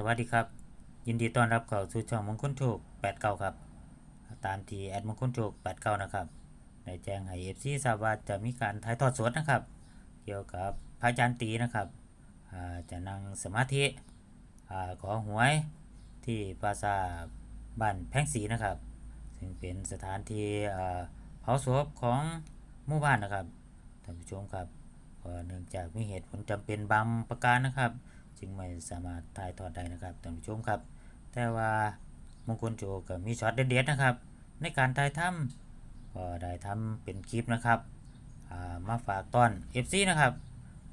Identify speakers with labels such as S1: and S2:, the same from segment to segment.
S1: สวัสดีครับ ยินดีต้อนรับเข้าสู่ช่องมงคลโชค89 ครับ ตามที่แอดมงคลโชค89 นะครับได้แจ้งให้ FC ทราบว่าจะมีการถ่ายทอดสดนะครับ เกี่ยวกับพระอาจารย์ตีนะครับจะนั่งสมาธิอขอหวยที่ปราสาทบ้านแพงศรีนะครับ ซึ่งเป็นสถานที่เผาศพของหมู่บ้านนะครับท่านผู้ชมครับเนื่องจากมีเหตุผลจำเป็นบางประการนะครับ จึงไม่สามารถถ่ายทอดได้นะครับท่านผู้ชมครับ แต่ว่ามงคลโจก็มีช็อตเด็ดๆนะครับ ในการถ่ายทำก็ได้ทำเป็นคลิปนะครับามาฝากตอน FC นะครับ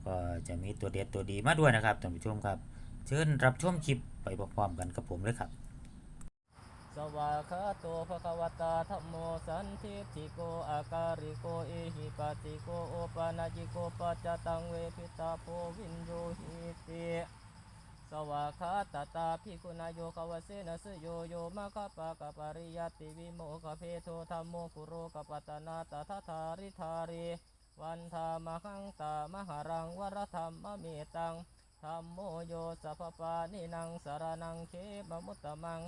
S1: ก็จะมีตัวเด็ดตัวดีมาด้วยนะครับท่านผู้ชมครับ เชิญรับชมคลิปไปพร้อมๆกันกับผมเลยครับ
S2: สวากขาโตภะควตาธัมโมสันทิฏฐิโกอาการิโกเอหิปติโกโอปานาจิโกปัจจตังเวพิตาโพวินโยหิติสวากขาตตาภิกุนายโยคาวเสนสโยโยมะคปะกะปริยติวิโมกเพโทธัมโมกุโรกปัตนาตถาธาริธาริวันธามหังตามหารังวรธรรมเมตังธัมโมโยสัพปานินังสารนังเขมมุตตมัง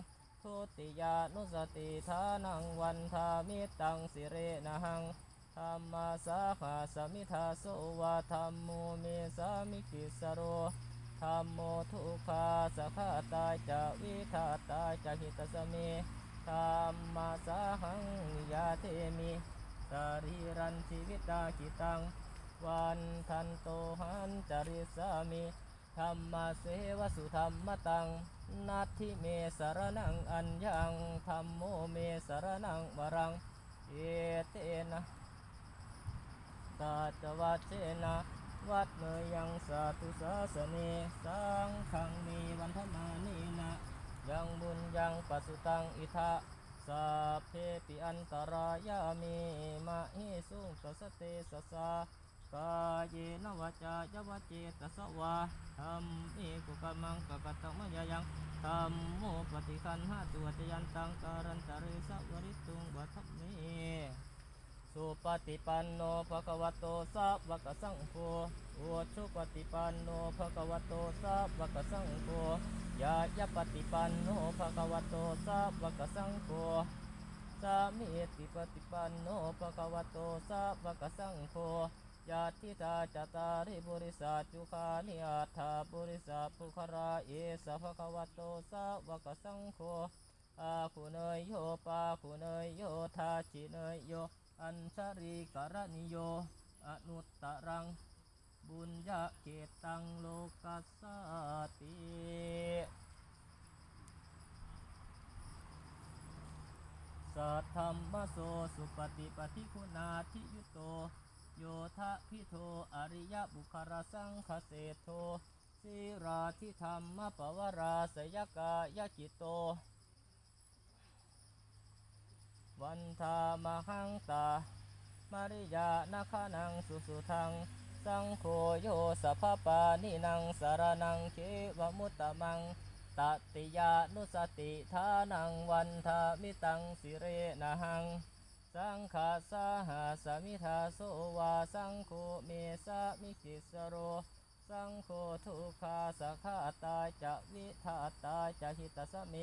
S2: ทุติยานุสติทานังวันทามิตังสิเรนะหังธรรมาสาหาสมิทาโสวาธรรมโมเมสามิกิสโรธรรมโมทุกขาสขะตาจะวิทาตาจะหิตสเมธรรมาสาหังยาเทมิสรีรันชีวิตาคิตัง วันทันโตหันจริสามิ ธรรมเสวสุธรรมตังนัตถิเมสารนังอัญญังธรรมโมเมสารนังวรัง เอเตนะตาจวัชเชนะวัดเนยังสาธุสาสเนสังขังมีวันธมานีนะยังบุญยังปัสสุตังอิทะสัพเพปิอันตรายามีมะหิสุงสสเตสสะ กายเยนวาจายวเจตสวาธรรมเอกุกมังกกะตังมยยังธรรมโมปฏิคันหาตัวจยันตังการันตะเรสวริตุงวัฏเมสุปฏิปันโนภะคะวะโตสาวกสังโฆโอชุปฏิปันโนภะคะวะโตสาวกสังโฆยายะปฏิปันโนภะคะวะโตสาวกสังโฆสามีติปฏิปันโนภะคะวะโตสาวกสังโฆ ญาติตาจตาริบุริสัจุคานิอัฏฐาบุริสัปุคราเอสภะคะวะโตสาวกสังโฆอาคุเนยโยปาคุเนยโยทาชิเนยโย อัญชริกรณิโย อนุตตรัง บุญญาเกตังโลกัสสาติสัทธรรมโสสุปฏิปฏิคุณาทิยุโต โยทะพิโทอริยบุคารสังคเสโทสิราธิธรรมปวราสยกายจิตโต วันธามหังตา มาริยานาคานังสุสุทัง สังโฆโยสัพพปานินังสารนังเขวมุตตมังตติยานุสติทานังวันทามิตังสิเรนะหัง สังขาสาหาสมิทาโสวาสังโฆเมสามิกิสโร สังโฆทุกขาสักขาตาจะวิทาตาจะหิตสเม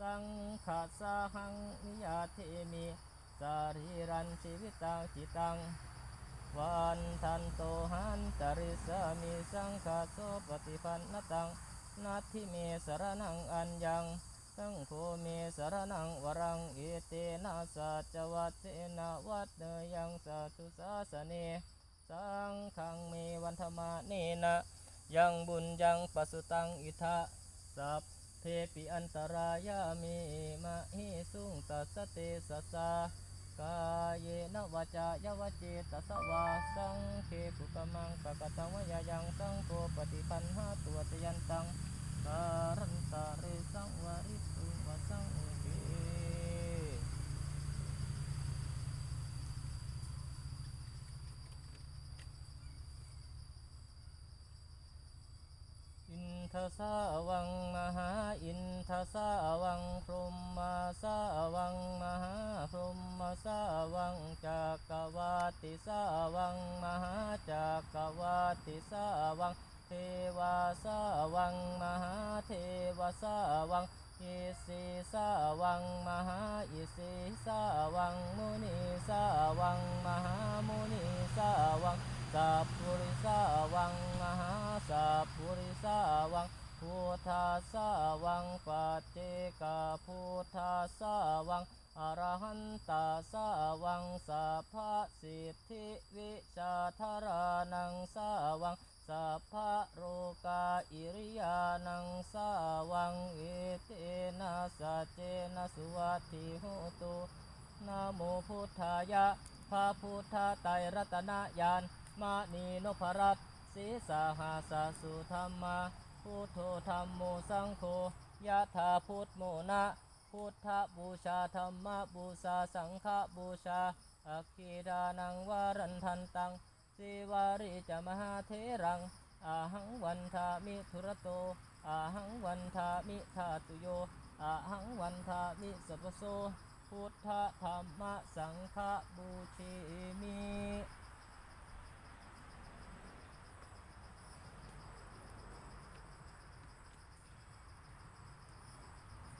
S2: สังขาสาหังนิยาเทมิสารีรันชีวิตังจิตังวันทันโตหันตริสามิสังฆาโสปฏิปันนตังนัตถิเมสรนังอัญญัง สังโฆเมสรนังวรังเอเตนะสัจวัตเตนะวัดเนยังสัตุสาสเนสังขังเมวันธมาเนนะยังบุญยังปัสสุตังอิทะสัพเพปิอันตรายามิมะหิสุงตัสเตสสะกายเยนวจายาวเจตสวาสังเคปุกมังปะกตังวายายังสังโฆปฏิปันหาตัวตยันตังการันตาเรสังวาริสุวสังเก อิน ทสาวังมหาอินทสาวังพรหมาสาวังมหาพรหมสาวังจักรวาติสาวังมหาจักรวาติสาวังเทวาสาวังมหาเทวสาวังอิสิสาวังมหาอิสิสาวังมุนีสาวังมหามุนีสาวังสัพพุริสาวังมหา สัพพุริสาวังพุทธาสาวังปัจเจกพุทธาสาวังอรหันตาสาวังสัพพสิทธิวิชาธารานังสาวังสัพพะโรกาอิริยานังสาวังเอเตนะสัจเจนะสุวัตถิโหตุนะโมพุทธายะพระพุทธไตรรัตนญาณมณีนพรัตน์ สีสหาสสุธรรมาพุทโธธรรมโมสังโฆยะถาพุทโมนะพุทธบูชาธรรมบูชาสังฆบูชาอักขีดานังวารันทันตังสิวาริจมหาเทรังอาหังวันทามิธุระโตอาหังวันทามิธาตุโยอาหังวันทามิสัพโสพุทธธรรมสังฆบูชิมิ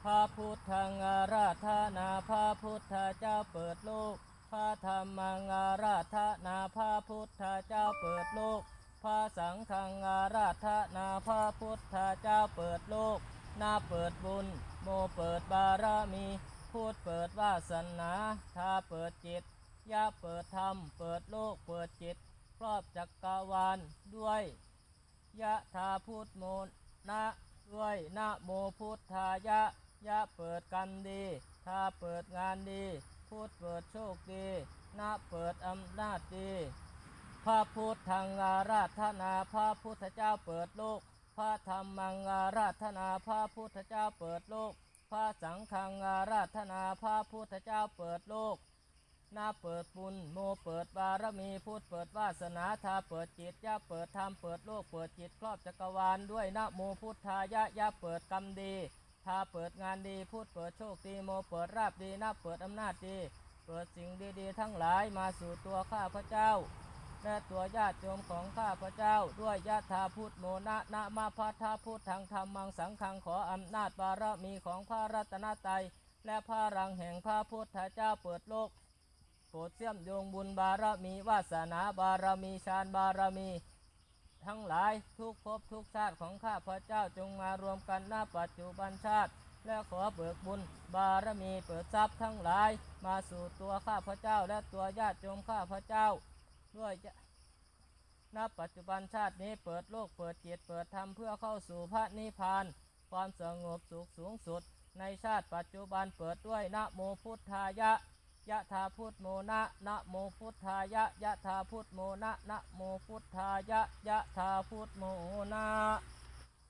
S2: ระพุทธังอาราธนาพระพุทธเจ้าเปิดโลก พระธรรมังอาราธนาพระพุทธเจ้าเปิดโลก พระสังฆังอาราธนาพระพุทธเจ้าเปิดโลก นาเปิดบุญ โมเปิดบารมี พูดเปิดวาสนาทาเปิดจิตยาเปิดธรรม เปิดโลก เปิดจิต ครอบจักรวาลด้วยยะธาพุทโมนะด้วยนะโมพุทธายะ ยะเปิดกันดี ถ้าเปิดงานดี พูดเปิดโชคดีนะเปิดอำนาจดี พระพุทธังอาราธนา พระพุทธเจ้าเปิดโลก พระธรรมังอาราธนา พระพุทธเจ้าเปิดโลก พระสังฆังอาราธนา พระพุทธเจ้าเปิดโลกนาเปิดบุญโมเปิดบารมีพูดเปิดวาสนาทาเปิดจิตยะเปิดธรรมเปิดโลกเปิดจิตครอบจักรวาลด้วยนะโมพุทธายะยะเปิดกรรมดีาเปิดงานดี พูดเปิดโชคดีโมเปิดราบดีนะเปิดอำนาจดี เปิดสิ่งดีๆ ทั้งหลายมาสู่ตัวข้าพระเจ้า และตัวญาติโยมของข้าพระเจ้า ด้วยยะธาพุทธโมนะนะมาพัทธาพุทธังธรรมังสังฆังขออำนาจบารมีของพระรัตนตรัยและพระรังแห่งพระพุทธเจ้าเปิดโลกโปรดเชื่อมโยงบุญบารมีวาสนาบารมีฌานบารมี ทั้งหลายทุกภพทุกชาติของข้าพระเจ้าจงมารวมกันณปัจจุบันชาติ และขอเบิกบุญบารมีเปิดทรัพย์ทั้งหลาย มาสู่ตัวข้าพระเจ้าและตัวญาติโยมข้าพระเจ้า ด้วยณปัจจุบันชาตินี้เปิดโลกเปิดจิตเปิดธรรมเพื่อเข้าสู่พระนิพพาน ความสงบสุขสูงสุด ในชาติปัจจุบันเปิดด้วยนะโมพุทธายะ ยะธาพุทโมนะนะโมพุทธายะยะธาพุทโมนะนะโมพุทธายะยะธาพุทโมนะ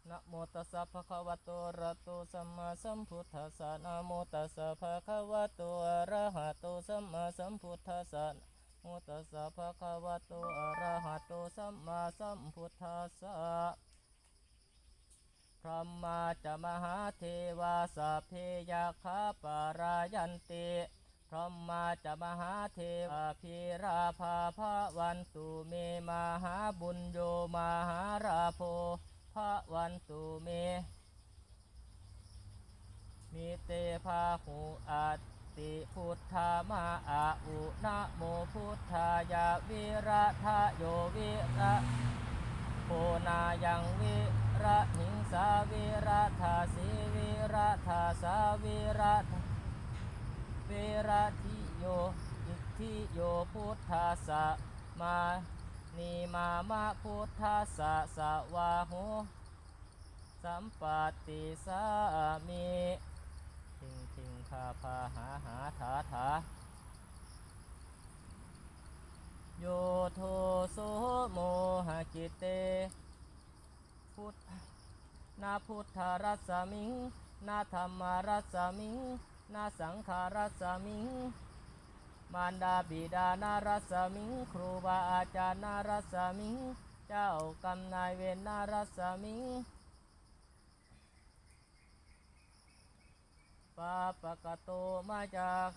S2: นะโมตัสสะภะคะวะโตอะระโตสัมมาสัมพุทธัสสะนะโมตัสสะภะคะวะโตอะระหะโตสัมมาสัมพุทธัสสะนะโมตัสสะภะคะวะโตอะระหะโตสัมมาสัมพุทธัสสะพระมาจะมหาเทวาสัพเพยาคาปารายันติ พระมาจะมหาเทวาพิราภาพระวันตุเมมหาบุญโยมหาราโพพระวันตุเมมิเตภาหูอัตติพุทธามาอาอุนะโมพุทธายาวิระทะโยวิระโพนายังวิระหิงสาวิระธาสีวิระธาสาวิระธา วิระทิโยอิทธิโยพุทธาสะมานีมามะพุทธาสะสะวาโหสัมปติสามิทิงทิงคาพาหาหาถาถาโยโทโสโมหกิเต พุทธนาพุทธรัสมิงนาธรรมรัสมิง นาสังขารัสมิง มารดาบิดานารัสมิง ครูบาอาจารย์นารัสมิง เจ้ากรรมนายเวรนารัสมิงปาปะกะโตมาจาก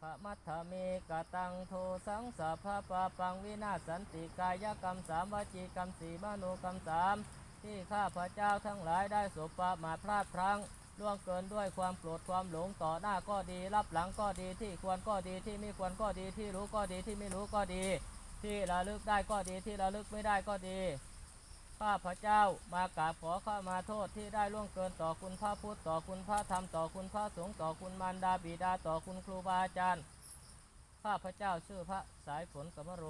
S2: พระมัทธเมกตังโทสังสัพพะปะปังวินาศสันติกายกรรมสามวจีกรรมสี่มโนกรรมสามที่ข้าพระเจ้าทั้งหลายได้สบประมาพลาดพลั้ง ล่วงเกินด้วยความโกรธความหลงต่อหน้าก็ดี รับหลังก็ดีที่ควรก็ดีที่ไม่ควรก็ดีที่รู้ก็ดีที่ไม่รู้ก็ดี ที่ระลึกได้ก็ดีที่ระลึกไม่ได้ก็ดีข้าพระเจ้ามากราบขอข้ามาโทษที่ได้ล่วงเกินต่อคุณพระพุทธต่อคุณพระธรรมต่อคุณพระสงฆ์ต่อคุณมารดาบิดาต่อคุณครูบาอาจารย์ข้าพระเจ้าชื่อพระสายฝนกมโร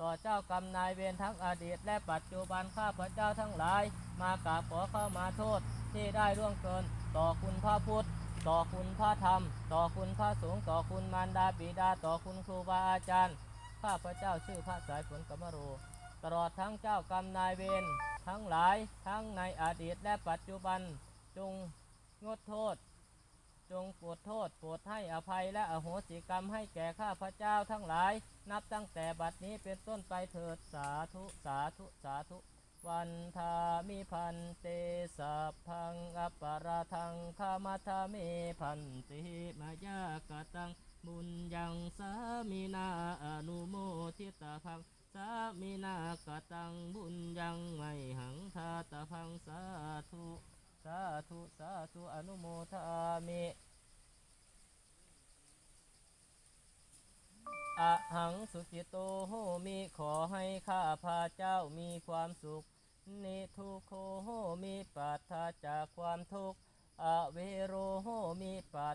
S2: ต่อเจ้ากรรมนายเวรทั้งอดีต และปัจจุบันข้าพระเจ้าทั้งหลาย มากราบขอเข้ามาโทษที่ได้ล่วงเกิน ต่อคุณพระพุทธ ต่อคุณพระธรรม ต่อคุณพระสงฆ์ต่อคุณมารดาบิดา ต่อคุณครูบาอาจารย์ข้าพระเจ้าชื่อพระสายฝนกมโรตลอดทั้งเจ้ากรรมนายเวรทั้งหลายทั้งในอดีตและปัจจุบันจงงดโทษ จงโปรดโทษโปรดให้อภัยและอโหสิกรรมให้แก่ข้าพระเจ้าทั้งหลาย นับตั้งแต่บัดนี้เป็นต้นไปเถิดสาธุสาธุสาธุ วันทามิพันเตสัพพังอปาราทังคามาทาเมพันติมายากตังบุญยังสามีนาอนุโมทิตาพังสามีนากตังบุญยังไม่หังทาตาพังสาธุสาธุสาธุอนุโมทามิอะหังสุจิโตโหมิขอให้ข้าพระเจ้ามีความสุข นิทุโขโหมิปราจากความทุกข์อเวโรโหมิปรา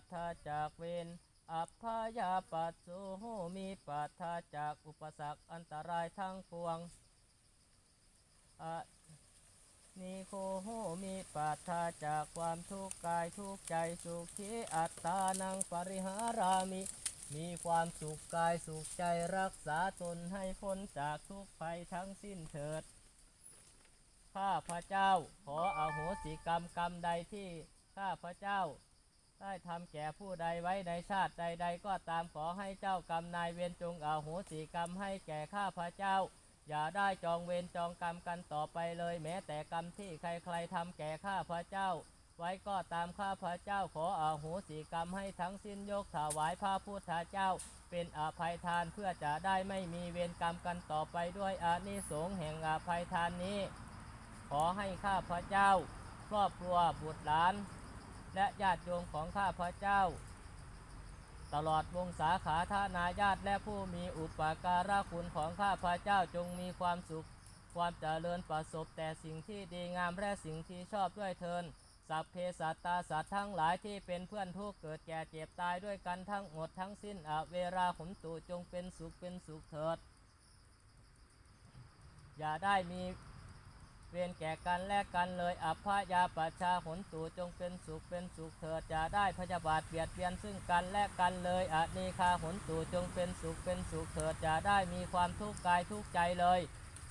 S2: จากเวรอัพยาปัสโสโหมิปราจากอุปสรรคอันตรายทั้งปวงอนิโคโหมีปราจากความทุกข์กายทุกข์ใจสุขีอัตตานังปริหารามิมีความสุขกายสุขใจรักษาตนให้พ้นจากทุกภัยทั้งสิ้นเถิด ข้าพระเจ้า ขออโหสิกรรมกรรมใดที่ข้าพระเจ้า ได้ทำแก่ผู้ใดไว้ในชาติใด ๆ ก็ตามขอให้เจ้ากรรมนายเวรจงอโหสิกรรมให้แก่ข้าพระเจ้า อย่าได้จองเวรจองกรรมกันต่อไปเลย แม้แต่กรรมที่ใครๆทำแก่ข้าพระเจ้า ไว้ก็ตามข้าพระเจ้า ขออาโหสิกรรมให้ทั้งสิ้นยกถวายพระพุทธเจ้า เป็นอภัยทานเพื่อจะได้ไม่มีเวรกรรมกันต่อไปด้วยอานิสงส์แห่งอภัยทานนี้ ขอให้ข้าพระเจ้า ครอบครัวบุตรหลาน และญาติโยมของข้าพระเจ้า ตลอดวงศาขาทานาญาติและผู้มีอุปการะคุณของข้าพระเจ้าจงมีความสุข ความเจริญประสบแต่สิ่งที่ดีงามและสิ่งที่ชอบด้วยเทินสัพเพสัตตาสัตว์ทั้งหลายที่เป็นเพื่อนทุกเกิดแก่เจ็บตายด้วยกันทั้งหมดทั้งสิ้นอเวราขุนตูจงเป็นสุขเป็นสุขเถิด อย่าได้มี เวรแก่กันและกันเลยอัยาปัชชาหนตูจงเป็นสุขเป็นสุขเถิดอย่าได้พยาบาทเบียดเบียนซึ่งกันและกันเลยอนีคาหนตูจงเป็นสุขเป็นสุขเถิดอย่าได้มีความทุกข์กายทุกข์ใจเลย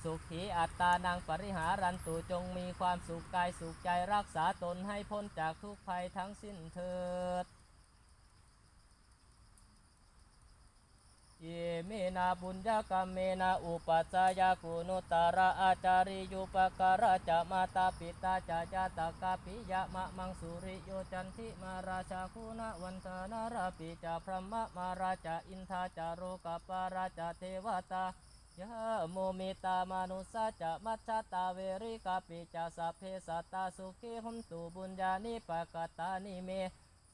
S2: สุขีอัตตานังปริหารันตุจงมีความสุขกายสุขใจรักษาตนให้พ้นจากทุกภัยทั้งสิ้นเถิด เยเมนาบุญญากรรมเมนาอุปัจายากุนุตระอาจาริยุปการะจะมาตาปิตาจะยาตากาปิยะมะมังสุริโยจันทิมาราชาคุณวันตานาราปิจาพระมะมาราชาอินทาจาโรกปาราชาเทวตายะโมเมตามนุสาจะมัจจตาเวริกาปิจาสัพเพสัตตาสุขีหุมตุบุญญานิปกตานิเม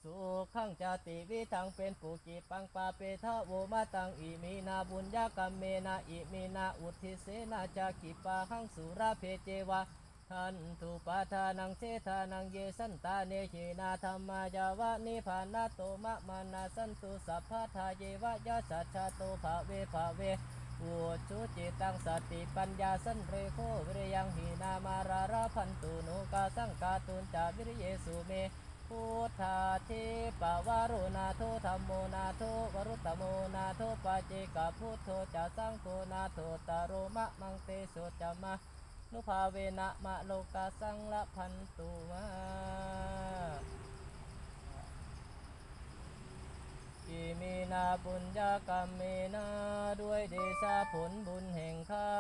S2: สุขังจติวิทังเป็นปุกิปังปาเปทะโวมาตังอิมีนาบุญญากรรมเมนาอิมีนาอุทิเสนาจากิปาหังสุราเพเจวะทันตุปาทานังเสทานังเยสันตาเนหินาธรรมายาวะนิพานาโตมะมานาสันตุสัพพะทาเยวะยะสัจจโตภาเวภาเวอุชุจิตังสติปัญญาสันเรโควิริยังหีนามาราราพันตุโนกาสังกาตุนจาวิริเยสุเมพุทธา เทปวารุนาโทธรรมโมนาโทวรุตโมนาโทปาเจกพุทโธจะสังโฆนาโทตารุมะมังเตโสจมะนุภาเวนะมะโลกาสังละพันตุมาิมีนาบุญญากรรมเมนาด้วยเดชาผลบุญแห่งข้า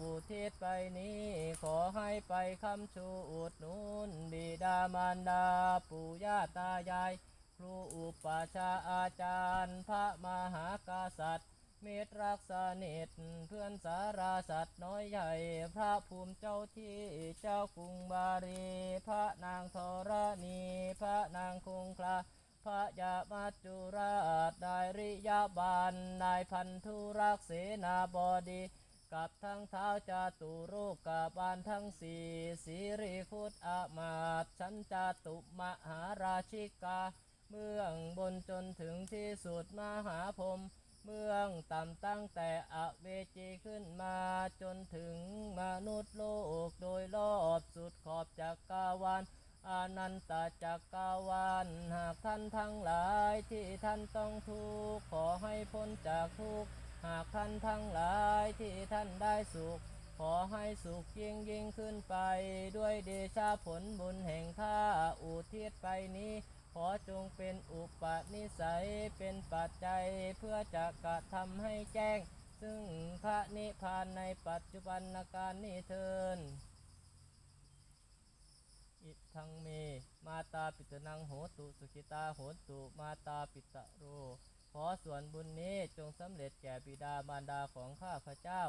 S2: อุทิศไปนี้ ขอให้ไปคำชูอุดนุนบิดามารดาปู่ย่าตายาย ครูอุปชาอาจารย์ พระมหากษัตริย์มิตรรักษาเนตรเพื่อนสาราสัตว์น้อยใหญ่ พระภูมิเจ้าที่เจ้ากรุงบารี พระนางธรณี พระนางคงคลา พระยามัจจุราชนายริยาบาลนายพันธุรักษ์เสนาบดี กับทั้งเท้าจาตุโรกกาบาลทั้งสี่สิริคุตอามาตชันจาตุมหาราชิกา เมืองบนจนถึงที่สุดมหาพรมเมืองต่ำตั้งแต่อเวจีขึ้นมาจนถึงมนุษย์โลกโดยรอบสุดขอบจักกรวาล อนันตจักกรวาลหากท่านทั้งหลายที่ท่านต้องทุกข์ขอให้พ้นจากทุกข์หากท่านทั้งหลายที่ท่านได้สุข ขอให้สุขยิ่งยิ่งขึ้นไป ด้วยเดชาผลบุญแห่งข้าอุทิศไปนี้ ขอจงเป็นอุปนิสัยเป็นปัจจัยเพื่อจะกระทำให้แจ้ง ซึ่งพระนิพพานในปัจจุบันการนี้เทิน อิทังเม มาตาปิตนังโหตุสุขิตาโหตุมาตาปิตะโร ขอส่วนบุญนี้จงสำเร็จแก่บิดามารดาของข้าพระเจ้า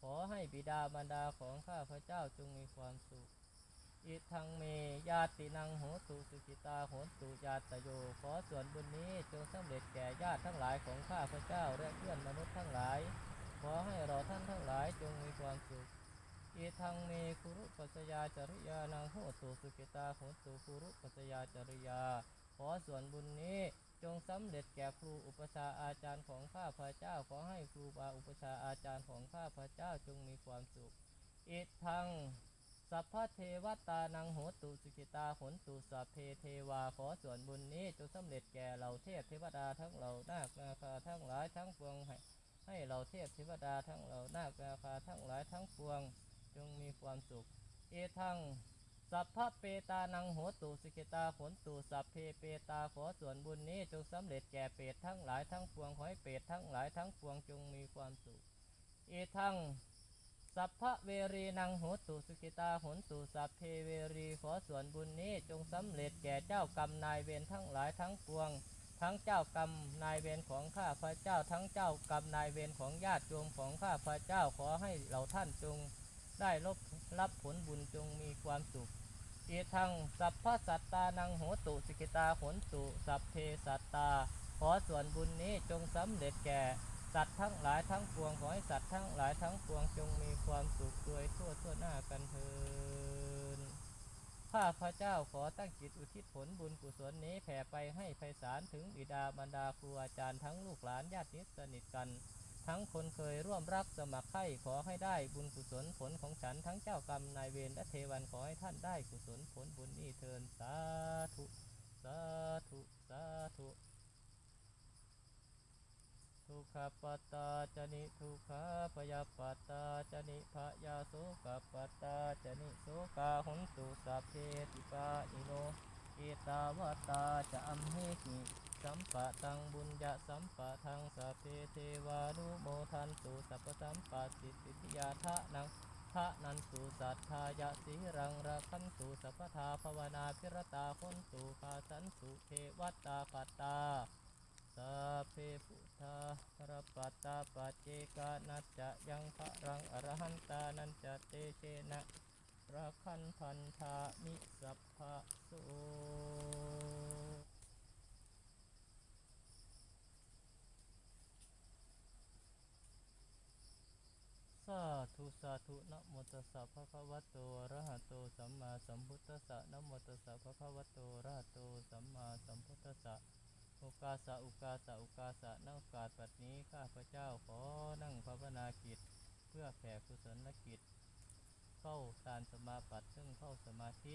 S2: ขอให้บิดามารดาของข้าพระเจ้าจงมีความสุขอิทังเม ญาตินังโหตุสุขิตาโหตุญาตโย ขอส่วนบุญนี้จงสำเร็จแก่ญาติทั้งหลายของข้าพระเจ้าและเพื่อนมนุษย์ทั้งหลาย ขอให้เราท่านทั้งหลายจงมีความสุข อิทังเมคุรุปัสยาจริยานังโหตุสุขิตาโหตุคุรุปัสยาจริยา ขอส่วนบุญนี้จงสำเร็จแก่ครูอุปชาอาจารย์ของข้าพระเจ้าขอให้ครูบาอุปชาอาจารย์ของข้าพระเจ้าจงมีความสุขอิทังสัพพเทวตานังโหตุสุขิตาโหนตุสัพเพเทวาขอส่วนบุญนี้จงสำเร็จแก่เหล่าเทพเทวดาทั้งเหล่านาคนาคาทั้งหลายทั้งปวงให้ให้เหล่าเทพเทวดาทั้งเหล่านาคนาคาทั้งหลายทั้งปวง จงมีความสุข เอทังสัพพะเปตานังโหตุสิกิตาผลตุสัพเพเปตาขอส่วนบุญนี้จงสำเร็จแก่เปรตทั้งหลายทั้งปวงขอให้เปรตทั้งหลายทั้งปวงจงมีความสุข เอทังสัพพะเวรีนังโหตุสุกิตาหนตุสัพเพเวรีขอส่วนบุญนี้จงสำเร็จแก่เจ้ากรรมนายเวรทั้งหลายทั้งปวง ทั้งเจ้ากรรมนายเวรของข้าพระเจ้า ทั้งเจ้ากรรมนายเวรของญาติโยมของข้าพระเจ้าขอให้เหล่าท่านจง ได้รับรับผลบุญจงมีความสุขอีทังสัพพสัตตานังโหตุสิกิตาโหนตุสัพเพสัตตา ขอส่วนบุญนี้จงสำเร็จแก่ สัตว์ทั้งหลายทั้งปวงขอให้สัตว์ทั้งหลายทั้งปวงจงมีความสุขโดยทั่วทั่วหน้ากันเทินข้าพระเจ้าขอตั้งจิตอุทิศผลบุญกุศลนี้แผ่ไปให้ไพศาลถึงบิดาบรรดาครูอาจารย์ทั้งลูกหลานญาติสนิทกัน ทั้งคนเคยร่วมรักสมัครใคร่ขอให้ได้บุญกุศลผลของฉันทั้งเจ้ากรรมนายเวรและเทวันขอให้ท่านได้กุศลผลบุญนี้เทินสาธุสาธุสาธุทุกขปัตตาจนิทุกขาปยาปัตตาจนิพยาโสกปัตตาจนิโสกาหุนตุสัพเพติปาอิโนเอตาวตาจะอัมเหหิ สัมปะตังบุญญาสัมปะทังสัพเพเทวานุโมทันตุสัพพสัมปะสิทธิยาทะนังทะนันตุสัทธายะสีรังระคันตุสัพพทาภาวนาพิรตาคนตุคาสันตุเทวัตตาปัตตาสัพเพพุทธาพระปัตตาปัจเจกานัจจะยังพระรังอรหันตานันจะเตเชนะระคันพันธามิสัพพะโส สาธุสาธุนะโมตัสสะภะคะวะโตอะระหะโตสัมมาสัมพุทธัสสะนะโมตัสสะภะคะวะโตอะระหะโตสัมมาสัมพุทธัสสะโอกาสะโอกาสะโอกาสะณโอกาสปัดนี้ข้าพระเจ้าขอนั่งภาวนากิจ เพื่อแผ่กุศลกิจ เข้าฌานสมาบัติซึ่งเข้าสมาธิ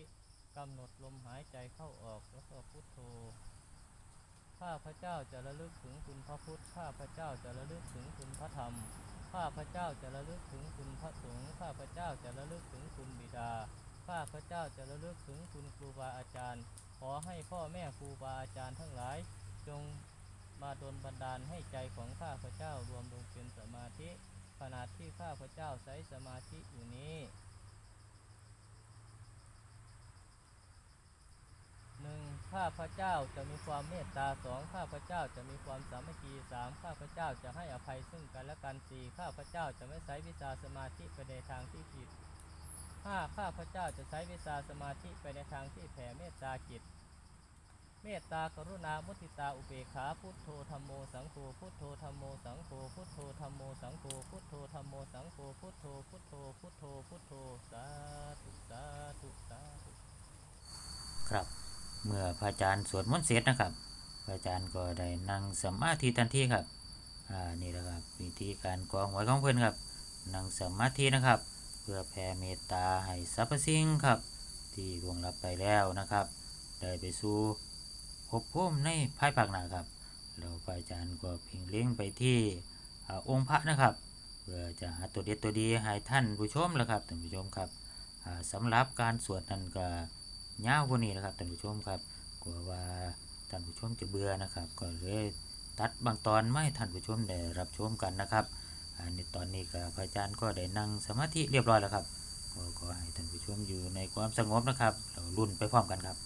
S2: กำหนดลมหายใจเข้าออกแล้วก็พุทโธ ข้าพระเจ้าจะระลึกถึงคุณพระพุทธ ข้าพระเจ้าจะระลึกถึงคุณพระธรรม ข้าพระเจ้าจะระลึกถึงคุณพระสงฆ์ ข้าพระเจ้าจะระลึกถึงคุณบิดา ข้าพระเจ้าจะระลึกถึงคุณครูบาอาจารย์ ขอให้พ่อแม่ครูบาอาจารย์ทั้งหลาย จงมาดลบันดาลให้ใจของข้าพระเจ้ารวมลงเป็นสมาธิขณะที่ข้าพระเจ้าใช้สมาธิอยู่นี้ หนึ่งข้าพเจ้าจะมีความเมตตาสองข้าพเจ้าจะมีความสามัคคีสามข้าพเจ้าจะให้อภัยซึ่งกันและกันสี่ข้าพเจ้าจะไม่ใช้วิชาสมาธิไปในทางที่ผิดห้าข้าพเจ้าจะใช้วิชาสมาธิไปในทางที่แผ่เมตตาจิต เมตตากรุณามุทิตาอุเบกขาพุทโธธรรมโมสังโฆพุทโธธรรมโมสังโฆพุทโธธรรมโมสังโฆพุทโธธรรมโมสังโฆพุทโธพุทโธพุทโธพุทโธสาธุสาธุสาธุ
S1: ครับ เมื่อพระอาจารย์สวดมนต์เสร็จนะครับ พระอาจารย์ก็ได้นั่งสมาธิทันทีครับ อ่า นี่แหละครับวิธีการกรองไว้ของเพื่อนครับ นั่งสมาธินะครับ เพื่อแผ่เมตตาให้สรรพสิ่งครับ ที่ล่วงลับไปแล้วนะครับ ได้ไปสู่ภพภูมิในภายภาคหน้าครับ แล้วพระอาจารย์ก็เพ่งเล็งไปที่อองค์พระนะครับ เพื่อจะหาตัวเด็ดตัวดีให้ท่านผู้ชมแล้วครับท่านผู้ชมครับอ่าสำหรับการสวดนั้นก็ ยาวกว่านี้นะครับท่านผู้ชมครับกลัวว่าท่านผู้ชมจะเบื่อนะครับ ก็เลยตัดบางตอนไม่ท่านผู้ชมได้รับชมกันนะครับอันนี้ตอนนี้ก็พระอาจารย์ก็ได้นั่งสมาธิเรียบร้อยแล้วครับก็ขอให้ท่านผู้ชมอยู่ในความสงบนะครับ เรารุ่นไปพร้อมกันครับ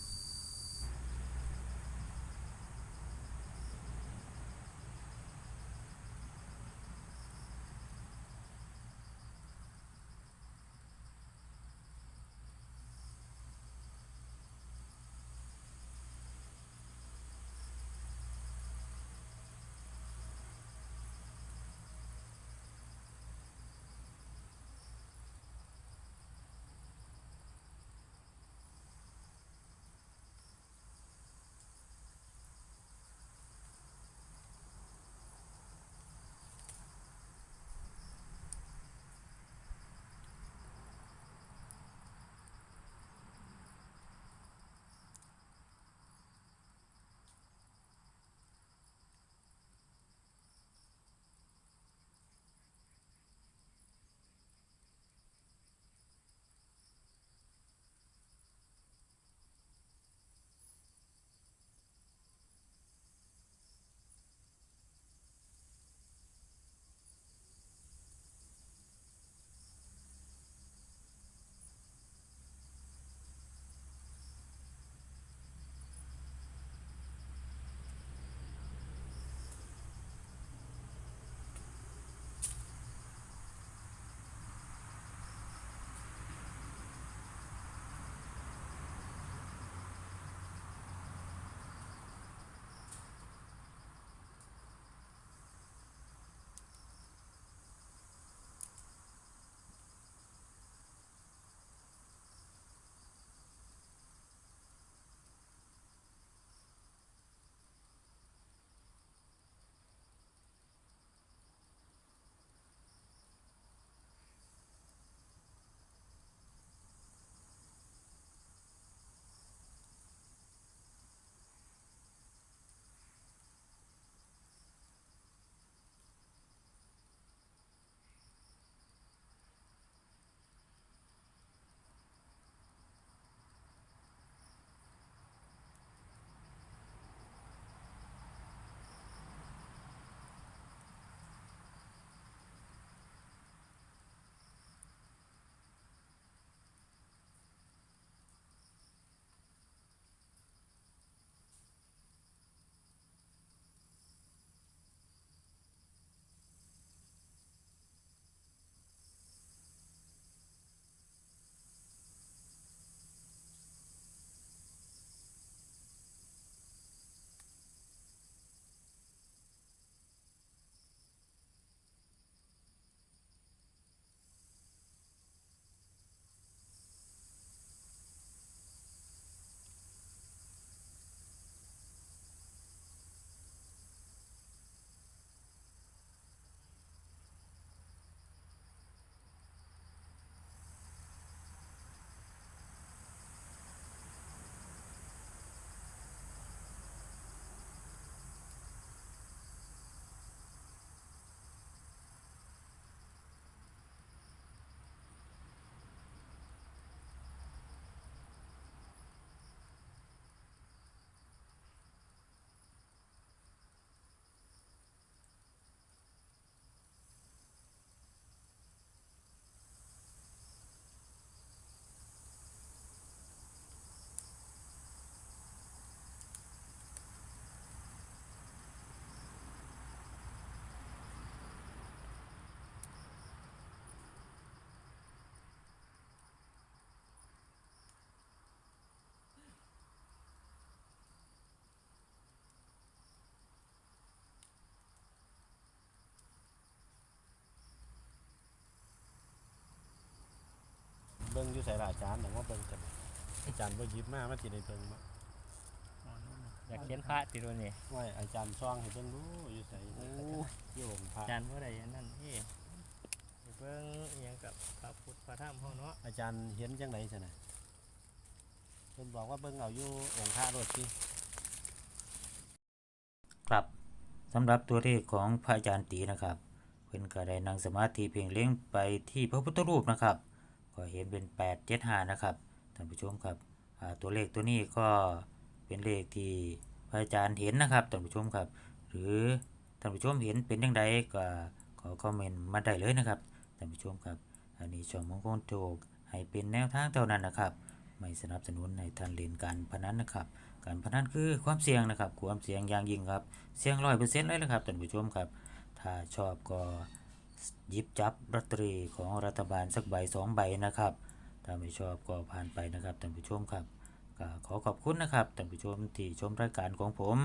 S3: ใส่ละอาจารย์หนังว่าเบิ่งกันอาจารย์บ่หยิบมามาสิได้เบิ่งมา
S2: อยากเขียนพระติโดนี่
S3: ว่าอาจารย์ซ่องให้เบิ่งดูอยู่ใส่โอ้อยู่องค์พระ
S2: อาจารย์ว่าใดอันนั้นนี่ไปเบิ่งอหยังกับพระพุทธพระธรรมเฮาเนาะ
S3: อาจารย์เห็นจังไดซั่นน่ะเพิ่นบอกว่าเบิ่งเอาอยู่องค์พระโลดสิ
S1: ครับสำหรับตัวเลขของพระอาจารย์ตีนะครับเพิ่นก็ได้นั่งสมาธิเพียงเลี้ยงไปที่พระพุทธรูปนะครับ ก็เห็นเป็น 8 7 5 นะครับท่านผู้ชมครับตัวเลขตัวนี้ก็เป็นเลขที่พระอาจารย์เห็นนะครับท่านผู้ชมครับ หรือท่านผู้ชมเห็นเป็นย่างไรก็ขอคอมเมนต์มาได้เลยนะครับท่านผู้ชมครับ อันนี้ช่องมงคลโจกให้เป็นแนวทางเท่านั้นนะครับ ไม่สนับสนุนในท่านเล่นการพนันนะครับ การพนันคือความเสี่ยงนะครับความเสี่ยงอย่างยิ่งครับเสี่ยงร้อยเปอร์เซ็นต์เลยนะครับท่านผู้ชมครับ ถ้าชอบก็ ยิบจับลอตรีของรัฐบาลสักใบสองใบนะครับถ้าไม่ชอบก็ผ่านไปนะครับท่านผู้ชมครับก็ขอขอบคุณนะครับท่านผู้ชมที่ชมรายการของผม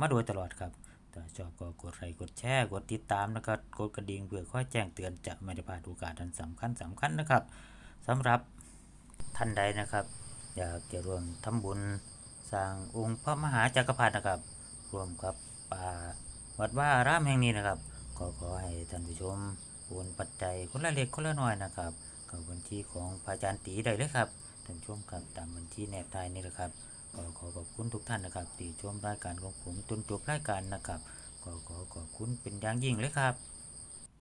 S1: มาโดยตลอดครับถ้าชอบก็กดไลค์กดแชร์กดติดตามนะครับกดกระดิ่งเพื่อคอยแจ้งเตือนจะไม่ได้พลาดโอกาสอันสำคัญสำคัญนะครับสำหรับท่านใดนะครับ อยากจะร่วมทำบุญสร้างองค์พระมหาจักรพรรดินะครับร่วมกับป่าวัดว่าอารามแห่งนี้นะครับ ก็ขอให้ท่านผู้ชมโอนปัจจัยคนละเล็กคนละน้อยนะครับกับบัญชีของพระอาจารย์ตีได้เลยครับท่านผู้ชมครับตามบัญชีแนบท้ายนี่แหละครับก็ขอขอบคุณทุกท่านนะครับที่ชมรายการของผมจนจบรายการนะครับก็ขอขอบคุณเป็นอย่างยิ่งเลยครับ